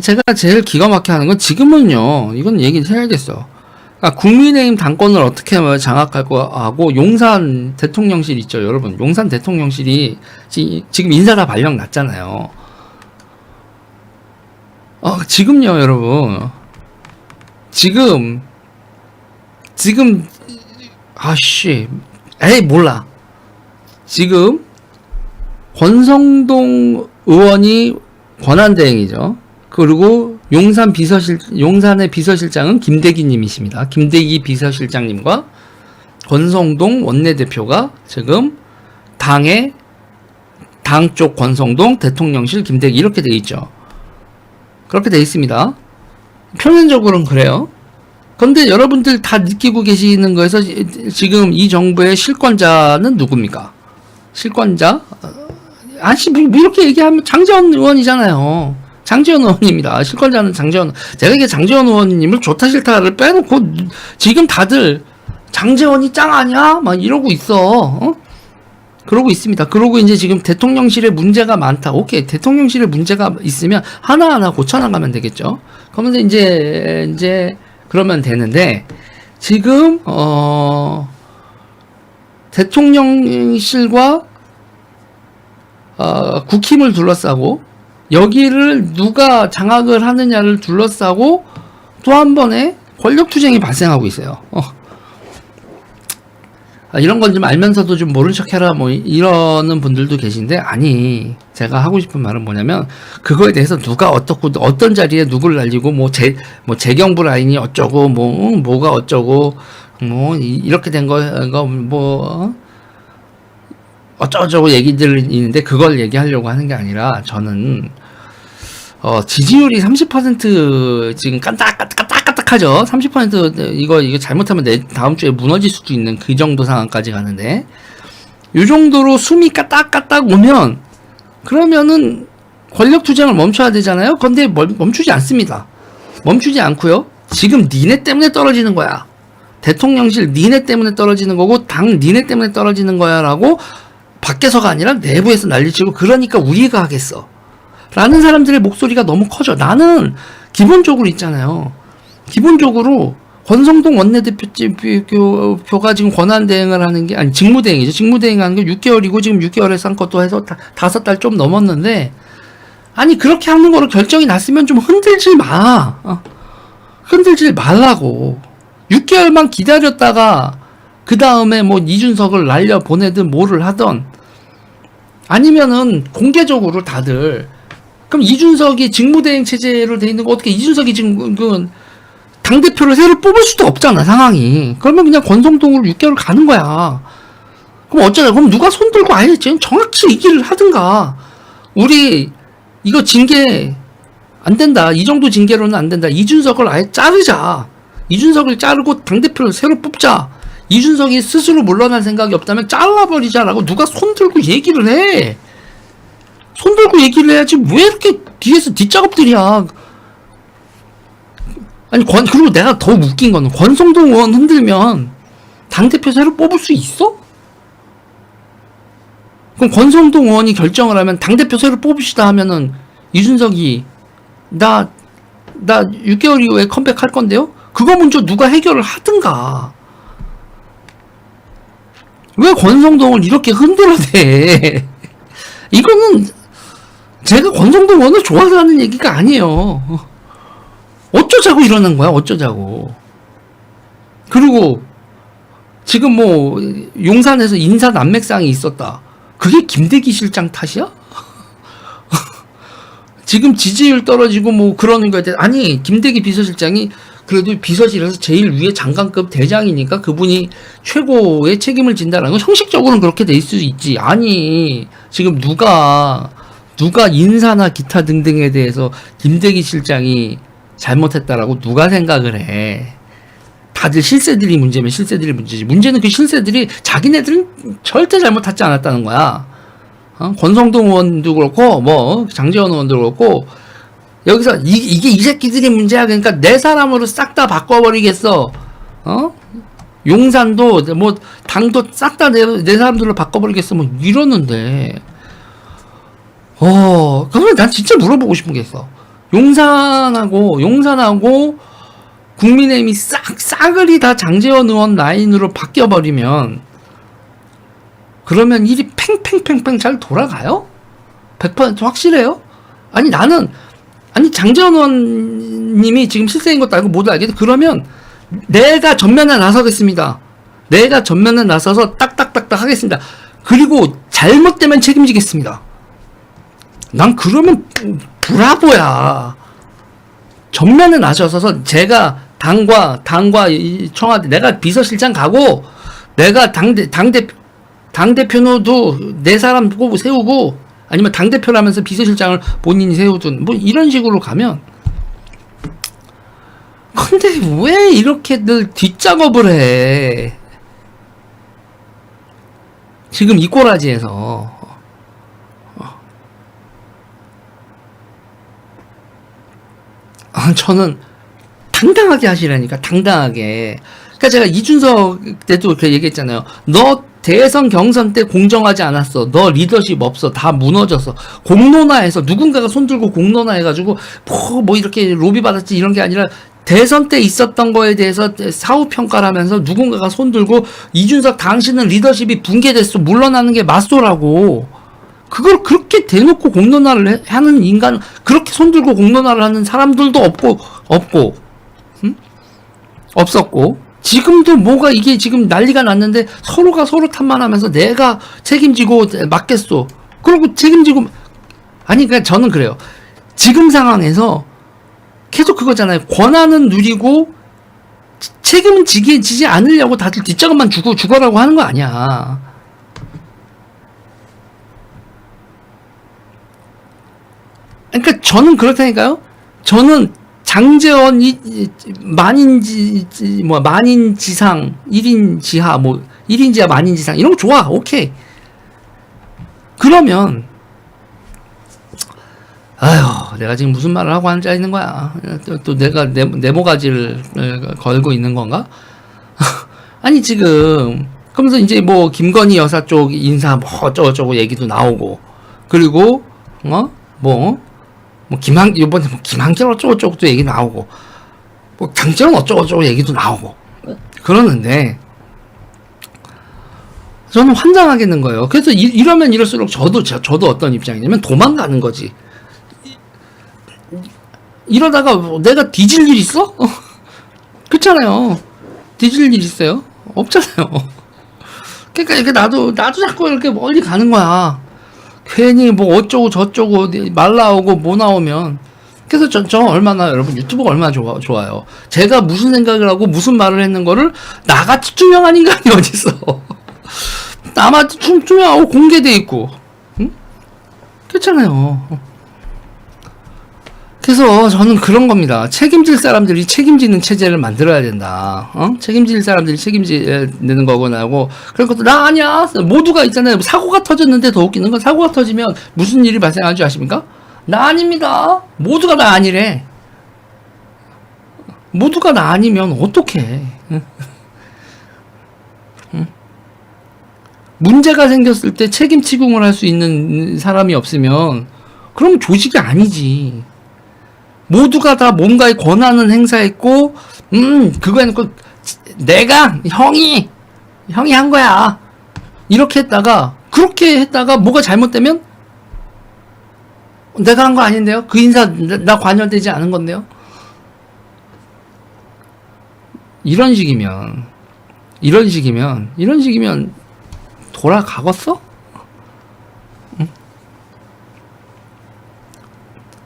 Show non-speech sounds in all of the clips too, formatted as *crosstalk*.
제가 제일 기가 막히게 하는 건 지금은요, 이건 얘기를 해야겠어. 그러니까 국민의힘 당권을 어떻게 하면 장악할 거 하고 용산 대통령실 있죠, 여러분. 용산 대통령실이 지, 지금 인사 다 발령 났잖아요. 어, 지금요, 여러분. 지금 지금 아씨, 에이 몰라. 지금 권성동 의원이 권한대행이죠. 그리고 용산 비서실 용산의 비서실장은 김대기 님이십니다. 김대기 비서실장님과 권성동 원내대표가 지금 당의 당 쪽 권성동 대통령실 김대기 이렇게 돼 있죠. 그렇게 돼 있습니다. 표면적으로는 그래요. 근데 여러분들 다 느끼고 계시는 거에서 지- 지금 이 정부의 실권자는 누굽니까? 실권자? 어, 아씨, 뭐 이렇게 얘기하면 장재원 의원이잖아요. 장재원 의원입니다. 실권자는 장재원. 제가 이게 장재원 의원님을 좋다 싫다를 빼놓고 지금 다들 장재원이 짱 아니야? 막 이러고 있어. 어? 그러고 있습니다. 그러고 이제 지금 대통령실에 문제가 많다. 오케이. 대통령실에 문제가 있으면 하나하나 고쳐나가면 되겠죠. 그러면서 이제, 이제, 그러면 되는데, 지금, 어, 대통령실과, 어, 국힘을 둘러싸고, 여기를 누가 장악을 하느냐를 둘러싸고, 또 한 번의 권력투쟁이 발생하고 있어요. 어. 아, 이런 건 좀 알면서도 좀 모른 척 해라 뭐 이- 이러는 분들도 계신데 아니 제가 하고 싶은 말은 뭐냐면 그거에 대해서 누가 어떻고 어떤 자리에 누굴 날리고 뭐재뭐 재경부 라인이 어쩌고 뭐 응, 뭐가 어쩌고 뭐 이- 이렇게 된 거가 뭐 어쩌고저쩌고 얘기들이 있는데 그걸 얘기하려고 하는 게 아니라 저는 어, 지지율이 30% 지금 까딱까딱까딱하죠. 30% 이거 이거 잘못하면 내 다음 주에 무너질 수도 있는 그 정도 상황까지 가는데 이 정도로 숨이 까딱까딱 오면 그러면은 권력 투쟁을 멈춰야 되잖아요. 근데 멈- 멈추지 않습니다. 멈추지 않고요. 지금 니네 때문에 떨어지는 거야. 대통령실 니네 때문에 떨어지는 거고 당 니네 때문에 떨어지는 거야라고 밖에서가 아니라 내부에서 난리치고 그러니까 우리가 하겠어. 라는 사람들의 목소리가 너무 커져. 나는 기본적으로 있잖아요. 기본적으로 권성동 원내대표가 지금 권한대행을 하는 게, 아니, 직무대행이죠. 직무대행 하는 게 6개월이고 지금 6개월에 산 것도 해서 다, 다섯 달 좀 넘었는데, 아니, 그렇게 하는 거로 결정이 났으면 좀 흔들지 마. 어. 흔들지 말라고. 6개월만 기다렸다가, 그 다음에 뭐 이준석을 날려 보내든 뭐를 하던, 아니면은 공개적으로 다들 그럼 이준석이 직무대행 체제로 돼 있는 거 어떻게 이준석이 지금 그 당 대표를 새로 뽑을 수도 없잖아 상황이. 그러면 그냥 권성동으로 6개월 가는 거야. 그럼 어쩌냐? 그럼 누가 손 들고 아예 지금 정확히 얘기를 하든가. 우리 이거 징계 안 된다. 이 정도 징계로는 안 된다. 이준석을 아예 자르자. 이준석을 자르고 당 대표를 새로 뽑자 이준석이 스스로 물러날 생각이 없다면 잘라버리자라고 누가 손 들고 얘기를 해. 손 들고 얘기를 해야지 왜 이렇게 뒤에서 뒷작업들이야. 아니 권 그리고 내가 더 웃긴 거는 권성동 의원 흔들면 당 대표 새로 뽑을 수 있어? 그럼 권성동 의원이 결정을 하면 당 대표 새로 뽑읍시다 하면은 이준석이 나 나 6개월 이후에 컴백할 건데요. 그거 먼저 누가 해결을 하든가. 왜 권성동을 이렇게 흔들어대? 이거는 제가 권성동 원을 좋아서 하는 얘기가 아니에요. 어쩌자고 이러는 거야, 어쩌자고. 그리고 지금 뭐 용산에서 인사 난맥상이 있었다. 그게 김대기 실장 탓이야? *laughs* 지금 지지율 떨어지고 뭐 그러는 거에 대해 아니 김대기 비서실장이 그래도 비서실에서 제일 위에 장관급 대장이니까 그분이 최고의 책임을 진다라는 건 형식적으로는 그렇게 돼 있을 수 있지. 아니 지금 누가 누가 인사나 기타 등등에 대해서 김대기 실장이 잘못했다라고 누가 생각을 해? 다들 실세들이 문제면 실세들이 문제지. 문제는 그 실세들이 자기네들은 절대 잘못하지 않았다는 거야. 어? 권성동 의원도 그렇고 뭐 장재원 의원도 그렇고 여기서 이, 이게 이 새끼들이 문제야. 그러니까 내 사람으로 싹 다 바꿔버리겠어. 어? 용산도 뭐 당도 싹 다 내 내 사람들로 바꿔버리겠어 뭐 이러는데. 어 그러면 난 진짜 물어보고 싶은 게 있어. 용산하고 용산하고 국민의힘이 싹 싸그리 다 장재원 의원 라인으로 바뀌어 버리면 그러면 일이 팽팽팽팽 잘 돌아가요? 100% 확실해요? 아니 나는 아니 장재원 의원님이 지금 실세인 것도 알고 모두 알겠는데 그러면 내가 전면에 나서겠습니다. 내가 전면에 나서서 딱딱딱딱 하겠습니다. 그리고 잘못되면 책임지겠습니다. 난 그러면 부- 브라보야. 전면에 나서서 제가 당과 당과 이 청와대 내가 비서실장 가고 내가 당대 당대 당 대표도 내 사람 꼽고 세우고 아니면 당 대표라면서 비서실장을 본인이 세우든 뭐 이런 식으로 가면 근데 왜 이렇게 늘 뒷작업을 해? 지금 이 꼬라지에서 아, 저는 당당하게 하시라니까 당당하게. 그러니까 제가 이준석 때도 그렇게 얘기했잖아요. 너 대선 경선 때 공정하지 않았어. 너 리더십 없어. 다 무너졌어. 공론화해서 누군가가 손들고 공론화해가지고 뭐, 뭐 이렇게 로비 받았지 이런 게 아니라 대선 때 있었던 거에 대해서 사후 평가를 하면서 누군가가 손들고 이준석 당신은 리더십이 붕괴됐어. 물러나는 게 맞소라고. 그걸 그렇게 대놓고 공론화를 해- 하는 인간, 그렇게 손들고 공론화를 하는 사람들도 없고, 없고, 응? 없었고, 지금도 뭐가 이게 지금 난리가 났는데 서로가 서로 탓만하면서 내가 책임지고 맞겠소. 그리고 책임지고, 아니, 그러니까 저는 그래요. 지금 상황에서 계속 그거잖아요. 권한은 누리고 치- 책임은 지게 지지 않으려고 다들 뒷작업만 주고 죽어라고 하는 거 아니야. 그러니까 저는 그렇다니까요. 저는 장재원 이, 이- 만인지 지- 뭐 만인지상 1인 지하 뭐 1인 지하 만인 지상 이런 거 좋아. 오케이. 그러면 아휴 내가 지금 무슨 말을 하고 앉아 있는 거야. 또, 또 내가 네, 네모가지를 어, 걸고 있는 건가? *laughs* 아니 지금 그러면서 이제 뭐 김건희 여사 쪽 인사 뭐 어쩌고저쩌고 얘기도 나오고 그리고 어 뭐 뭐 김한 이번에 뭐 김한길 어쩌고저쩌고 또 얘기 나오고 뭐 장재원 어쩌고저쩌고 얘기도 나오고 그러는데 저는 환장하겠는 거예요. 그래서 이, 러면 이럴수록 저도 저, 저도 어떤 입장이냐면 도망가는 거지. 이- 이러다가 뭐 내가 뒤질 일 있어? 그렇잖아요. 뒤질 일 있어요? 없잖아요. 그러니까 이렇게 나도 나도 자꾸 이렇게 멀리 가는 거야. 괜히 뭐 어쩌고 저쩌고 말 나오고 뭐 나오면 그래서 저, 저 얼마나 여러분 유튜브가 얼마나 좋아, 좋아요. 제가 무슨 생각을 하고 무슨 말을 했는 거를 나같이 투명한 인간이 *laughs* 어딨어. 투- 투명하고 공개돼 있고 응? 그렇잖아요. 그래서 저는 그런 겁니다. 책임질 사람들이 책임지는 체제를 만들어야 된다. 어? 책임질 사람들이 책임지는 거거나 하고 그런 것도 나 아니야. 모두가 있잖아요. 사고가 터졌는데 더 웃기는 건 사고가 터지면 무슨 일이 발생하는 줄 아십니까? 나 아닙니다. 모두가 나 아니래. 모두가 나 아니면 어떡해. 문제가 생겼을 때 책임 치궁을 할 수 있는 사람이 없으면 그럼 조직이 아니지. 모두가 다 뭔가의 권한을 행사했고, 음, 그거 해놓고, 내가, 형이, 형이 한 거야. 이렇게 했다가, 그렇게 했다가 뭐가 잘못되면, 내가 한 거 아닌데요? 그 인사, 나, 나 관여되지 않은 건데요? 이런 식이면, 이런 식이면, 이런 식이면, 돌아가겠어?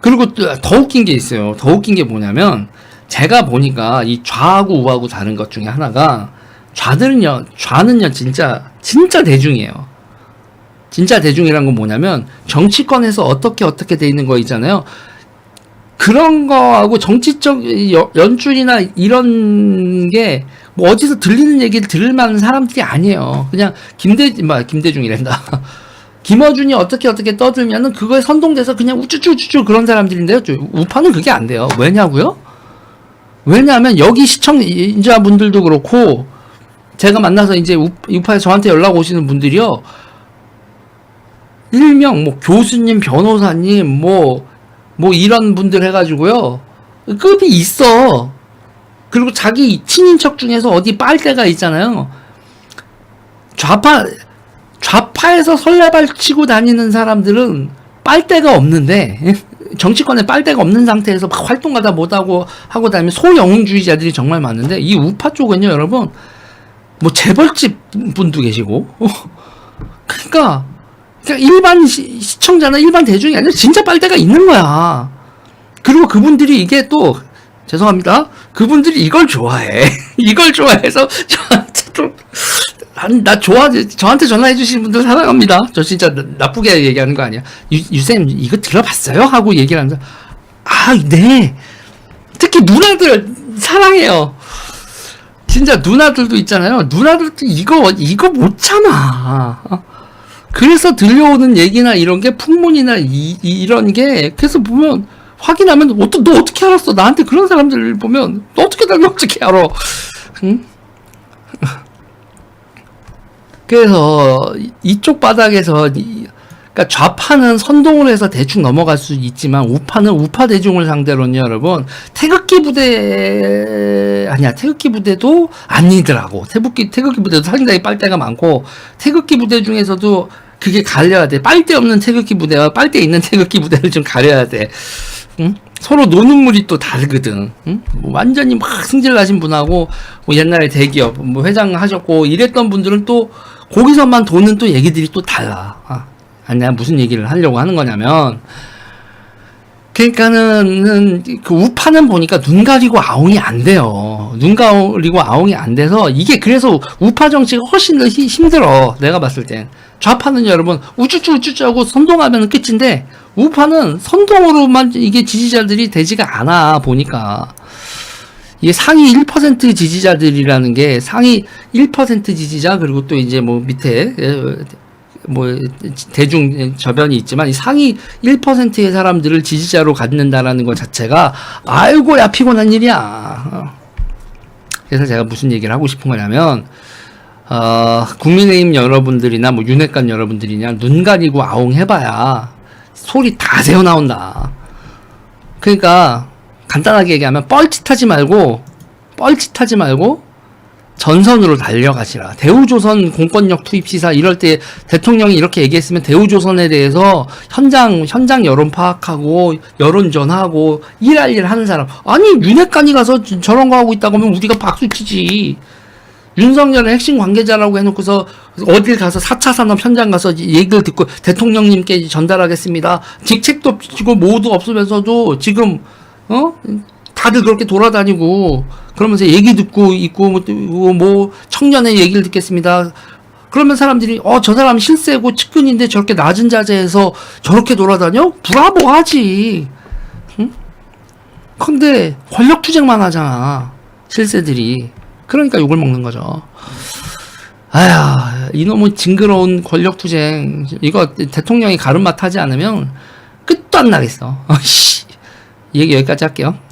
그리고 또더 웃긴 게 있어요. 더 웃긴 게 뭐냐면 제가 보니까 이 좌하고 우하고 다른 것 중에 하나가 좌들은요, 좌는요 진짜 진짜 대중이에요. 진짜 대중이란 건 뭐냐면 정치권에서 어떻게 어떻게 돼 있는 거 있잖아요. 그런 거하고 정치적 여- 연출이나 이런 게 뭐 어디서 들리는 얘기를 들을 만한 사람들이 아니에요. 그냥 김대 뭐 김대중이란다. *laughs* 김어준이 어떻게 어떻게 떠들면은 그거에 선동돼서 그냥 우쭈쭈 우쭈쭈 그런 사람들인데요. 저 우파는 그게 안 돼요. 왜냐고요? 왜냐하면 여기 시청자분들도 그렇고 제가 만나서 이제 우- 우파에 저한테 연락 오시는 분들이요. 일명 뭐 교수님, 변호사님, 뭐뭐 이런 분들 해 가지고요 급이 있어. 그리고 자기 친인척 중에서 어디 빨대가 있잖아요. 좌파 좌파에서 설레발 치고 다니는 사람들은 빨대가 없는데 정치권에 빨대가 없는 상태에서 막 활동가다 못하고 하고 다니면 소영웅주의자들이 정말 많은데 이 우파 쪽은요 여러분 뭐 재벌집 분도 계시고. *laughs* 그러니까, 그러니까 일반 시, 시청자나 일반 대중이 아니라 진짜 빨대가 있는 거야. 그리고 그분들이 이게 또 죄송합니다. 그분들이 이걸 좋아해. *laughs* 이걸 좋아해서 좀 아니, 나 좋아, 저한테 전화해 주신 분들 사랑합니다. 저 진짜 나- 나쁘게 얘기하는 거 아니야. 유, 유쌤, 이거 들어봤어요? 하고 얘기를 하면서, 아, 네. 특히 누나들, 사랑해요. 진짜 누나들도 있잖아요. 누나들도 이거, 이거 못 참아. 그래서 들려오는 얘기나 이런 게 풍문이나 이, 이- 이런 게, 그래서 보면, 확인하면, 어떠, 너 어떻게 알았어? 나한테 그런 사람들 보면, 너 어떻게 달라, 어떻게 알아? 응? 그래서 이- 이쪽 바닥에서 이- 그러니까 좌파는 선동을 해서 대충 넘어갈 수 있지만 우파는 우파 대중을 상대로는 여러분 태극기 부대 아니야 태극기 부대도 아니더라고 태극기 태극기 부대도 상당히 빨대가 많고 태극기 부대 중에서도 그게 갈려야 돼 빨대 없는 태극기 부대와 빨대 있는 *laughs* 태극기 부대를 좀 가려야 돼 응? 서로 노는 물이 또 다르거든. 응? 뭐 완전히 막 승질 나신 분하고 뭐 옛날에 대기업 뭐 회장 하셨고 이랬던 분들은 또 거기서만 도는 또 얘기들이 또 달라. 아, 아니 내가 무슨 얘기를 하려고 하는 거냐면 그러니까는 그 우파는 보니까 눈 가리고 아웅이 안 돼요. 눈 가리고 아웅이 안 돼서 이게 그래서 우파 정치가 훨씬 더 히- 힘들어. 내가 봤을 땐 좌파는 여러분 우쭈쭈 우쭈쭈 하고 선동하면 끝인데 우파는 선동으로만 이게 지지자들이 되지가 않아 보니까 이게 상위 1% 지지자들이라는 게 상위 1% 지지자 그리고 또 이제 뭐 밑에 에, 뭐 대중 저변이 있지만 이 상위 1%의 사람들을 지지자로 갖는다라는 것 자체가 아이고야 피곤한 일이야. 그래서 제가 무슨 얘기를 하고 싶은 거냐면 어, 국민의힘 여러분들이나 뭐 윤핵관 여러분들이냐 눈 가리고 아웅 해봐야 소리 다 새어 나온다. 그러니까 간단하게 얘기하면 뻘짓하지 말고 뻘짓하지 말고 전선으로 달려가시라. 대우조선 공권력 투입 시사 이럴 때 대통령이 이렇게 얘기했으면 대우조선에 대해서 현장 현장 여론 파악하고 여론 전하고 일할 일 하는 사람. 아니 윤핵관이 가서 저- 저런 거 하고 있다고 하면 우리가 박수 치지. 윤석열의 핵심 관계자라고 해놓고서 어딜 가서 4차 산업 현장 가서 얘기를 듣고 대통령님께 전달하겠습니다. 직책도 지고 모두 없으면서도 지금 어 다들 그렇게 돌아다니고 그러면서 얘기 듣고 있고 뭐, 또뭐 청년의 얘기를 듣겠습니다. 그러면 사람들이 어 저 사람 실세고 측근인데 저렇게 낮은 자세에서 저렇게 돌아다녀? 브라보 하지. 응? 근데 권력 투쟁만 하잖아. 실세들이. 그러니까 욕을 먹는 거죠. 아야, 이놈의 징그러운 권력 투쟁. 이거 대통령이 가름맛 하지 않으면 끝도 안 나겠어. *laughs* 씨. 얘기 여기까지 할게요.